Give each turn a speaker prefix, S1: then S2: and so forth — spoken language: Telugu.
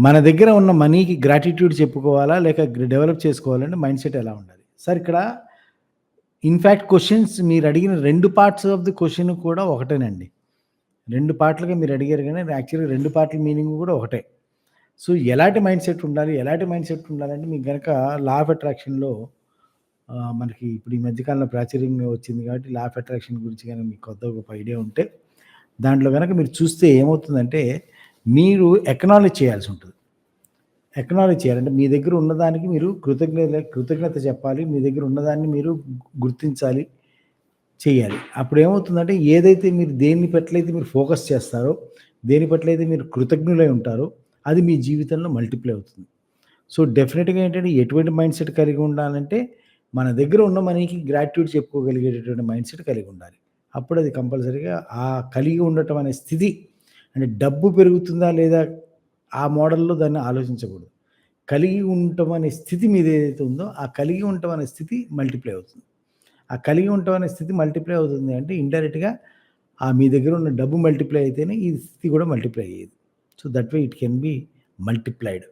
S1: మన దగ్గర ఉన్న మనీకి గ్రాటిట్యూడ్ చెప్పుకోవాలా? లేక డెవలప్ చేసుకోవాలంటే మైండ్ సెట్ ఎలా ఉండాలి? సార్ ఇక్కడ ఇన్ఫ్యాక్ట్ క్వశ్చన్స్ మీరు అడిగిన రెండు పార్ట్స్ ఆఫ్ ది క్వశ్చన్ కూడా ఒకటేనండి. రెండు పార్ట్‌లుగా మీరు అడిగారు కానీ యాక్చువల్‌గా రెండు పార్ట్‌ల మీనింగ్ కూడా ఒకటే. సో, ఎలాంటి మైండ్ సెట్ ఉండాలి? ఎలాంటి మైండ్ సెట్ ఉండాలంటే మీకు కనుక లా ఆఫ్ అట్రాక్షన్‌లో మనకి ఇప్పుడు ఈ మధ్యకాలంలో ప్రాచుర్యంగా వచ్చింది కాబట్టి లా ఆఫ్ అట్రాక్షన్ గురించి కనుక మీకు కొత్త ఒక ఐడియా ఉంటే, దాంట్లో కనుక మీరు చూస్తే ఏమవుతుందంటే, మీరు అక్నాలెడ్జ్ చేయాల్సి ఉంటుంది ఎకనాలజ్ చేయాలంటే మీ దగ్గర ఉన్నదానికి మీరు కృతజ్ఞత కృతజ్ఞత చెప్పాలి. మీ దగ్గర ఉన్నదాన్ని మీరు గుర్తించాలి. చేయాలి అప్పుడు ఏమవుతుందంటే ఏదైతే మీరు దేని పట్లయితే మీరు ఫోకస్ చేస్తారో, దేని పట్లయితే మీరు కృతజ్ఞులై ఉంటారో, అది మీ జీవితంలో మల్టిప్లై అవుతుంది. సో, డెఫినెట్గా ఏంటంటే ఎటువంటి మైండ్ సెట్ కలిగి ఉండాలంటే, మన దగ్గర ఉన్న మనీకి గ్రాట్యూడ్ చెప్పుకోగలిగేటటువంటి మైండ్ సెట్ కలిగి ఉండాలి. అప్పుడు అది కంపల్సరీగా ఆ కలిగి ఉండటం అనే స్థితి అంటే డబ్బు పెరుగుతుందా లేదా ఆ మోడల్‌లో దాన్ని ఆలోచించకూడదు. కలిగి ఉండటం అనే స్థితి మీదేదైతే ఉందో, ఆ కలిగి ఉండటం అనే స్థితి మల్టిప్లై అవుతుంది. ఆ కలిగి ఉండటం అనే స్థితి మల్టిప్లై అవుతుంది అంటే ఇండైరెక్ట్‌గా ఆ మీ దగ్గర ఉన్న డబ్బు మల్టిప్లై అయితేనే ఈ స్థితి కూడా మల్టిప్లై అయ్యేది. So, that way it can be multiplied.